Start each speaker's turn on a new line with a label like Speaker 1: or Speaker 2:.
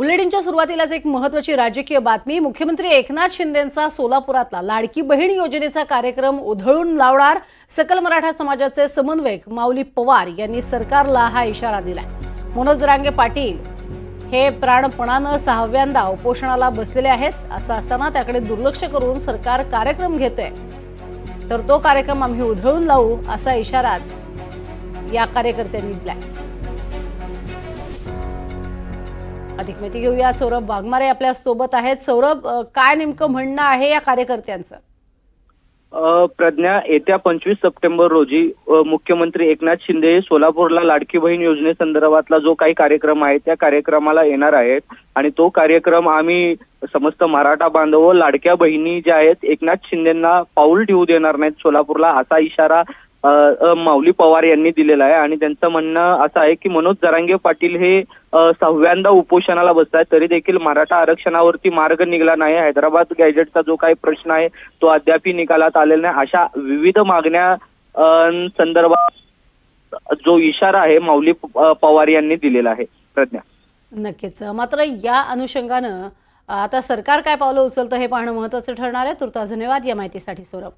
Speaker 1: बुलेटिनच्या सुरुवातीलाच एक महत्वाची राजकीय बातमी. मुख्यमंत्री एकनाथ शिंदेंचा सोलापुरातला लाडकी बहीण योजनेचा कार्यक्रम उधळून लावणार. सकल मराठा समाजाचे समन्वयक माऊली पवार यांनी सरकारला हा इशारा दिलाय. मनोज रांगे पाटील हे प्राणपणानं सहाव्यांदा उपोषणाला बसलेले आहेत. असं असताना त्याकडे दुर्लक्ष करून सरकार कार्यक्रम घेतोय. तर तो कार्यक्रम आम्ही उधळून लावू असा इशाराच या कार्यकर्त्यांनी दिलाय. अधिक माहिती घेऊया सौरभ वाघमारे आपल्यासोबत आहेत. सौरभ काय नेमकं म्हणणं आहे या कार्यकर्त्यांचं?
Speaker 2: प्रज्ञा येत्या पंचवीस सप्टेंबर रोजी मुख्यमंत्री एकनाथ शिंदे हे सोलापूरला लाडकी बहीण योजनेसंदर्भातला जो काही कार्यक्रम आहे त्या कार्यक्रमाला येणार आहेत. आणि तो कार्यक्रम आम्ही समस्त मराठा बांधव लाडक्या बहिणी ज्या आहेत एकनाथ शिंदेना पाऊल ठेवू देणार नाहीत सोलापूरला असा इशारा माऊली पवार यांनी दिलेला आहे आणि त्यांचं म्हणणं असं आहे की मनोज जरांगे पाटील हे सहाव्यांदा उपोषणाला बसत आहेत तरी देखील मराठा आरक्षणावरती मार्ग निघाला नाही. हैदराबाद गॅजेटचा जो काही प्रश्न आहे तो अद्यापही निकालात आलेला नाही. अशा विविध मागण्या संदर्भात जो इशारा आहे माऊली पवार यांनी दिलेला आहे. प्रज्ञा.
Speaker 1: नक्कीच. मात्र या अनुषंगानं आता सरकार काय पावलं उचलतं हे पाहणं महत्वाचं ठरणार आहे. तुर्ता धन्यवाद या माहितीसाठी सौरभ.